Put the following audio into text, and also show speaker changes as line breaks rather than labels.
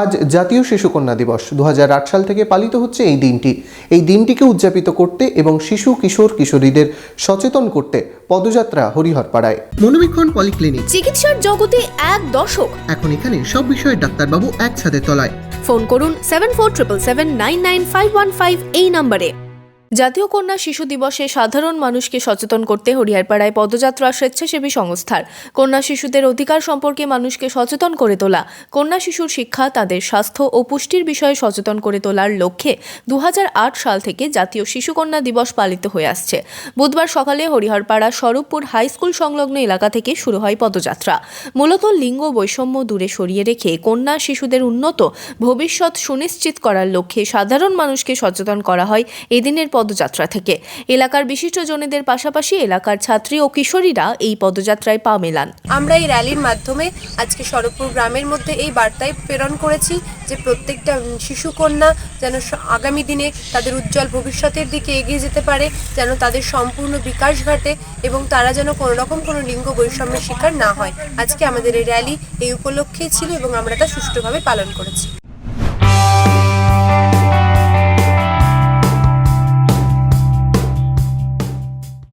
আজ জাতীয় শিশুকন্যা দিবস। দু হাজার আট সাল থেকে পালিত হচ্ছে এই দিনটি। এই দিনটিকে উদযাপিত করতে এবং শিশু কিশোর কিশোরীদের সচেতন করতে পদযাত্রা হরিহরপাড়ায়। মনোবীক্ষণ পলিক্লিনিক।
চিকিৎসার জগতে এক দশক
এখন এখানে সব বিষয়ে ডাক্তারবাবু একসাথে তলায়।
ফোন করুন seven four triple seven nine nine five one five এই নম্বরে। জাতীয় কন্যা শিশু দিবসে সাধারণ মানুষকে সচেতন করতে হরিয়ারপাড়ায় পদযাত্রা স্বেচ্ছাসেবী সংস্থার। কন্যা শিশুদের অধিকার সম্পর্কে মানুষকে সচেতন করে তোলা, কন্যা শিশুর শিক্ষা, তাদের স্বাস্থ্য ও পুষ্টির বিষয়ে সচেতন করে তোলার লক্ষ্যে দুহাজার আট সাল থেকে জাতীয় শিশুকন্যা দিবস পালিত হয়ে আসছে। বুধবার সকালে হরিহরপাড়া স্বরূপপুর হাই স্কুল সংলগ্ন এলাকা থেকে শুরু হয় পদযাত্রা। মূলত লিঙ্গ বৈষম্য দূরে সরিয়ে রেখে কন্যা শিশুদের উন্নত ভবিষ্যৎ সুনিশ্চিত করার লক্ষ্যে সাধারণ মানুষকে সচেতন করা হয়। এদিনের পদযাত্রা থেকে। এলাকার বিশিষ্ট জনেদের পাশাপাশি এলাকার ছাত্রী ও কিশোরীরা এই পদযাত্রায় পা মেলান।
আমরা এই র্যালির মাধ্যমে আজকে সরবপুর গ্রামের মধ্যে এই বার্তায় প্রেরণ করেছি যে প্রত্যেকটা শিশুকন্যা যেন আগামী দিনে তাদের উজ্জ্বল ভবিষ্যতের দিকে এগিয়ে যেতে পারে, যেন তাদের সম্পূর্ণ বিকাশ ঘটে এবং তারা যেন কোনো রকম কোনো লিঙ্গ বৈষম্যের শিকার না হয়। আজকে আমাদের এই র্যালি এই উপলক্ষেই ছিল এবং আমরা তা সুষ্ঠুভাবে পালন করেছি।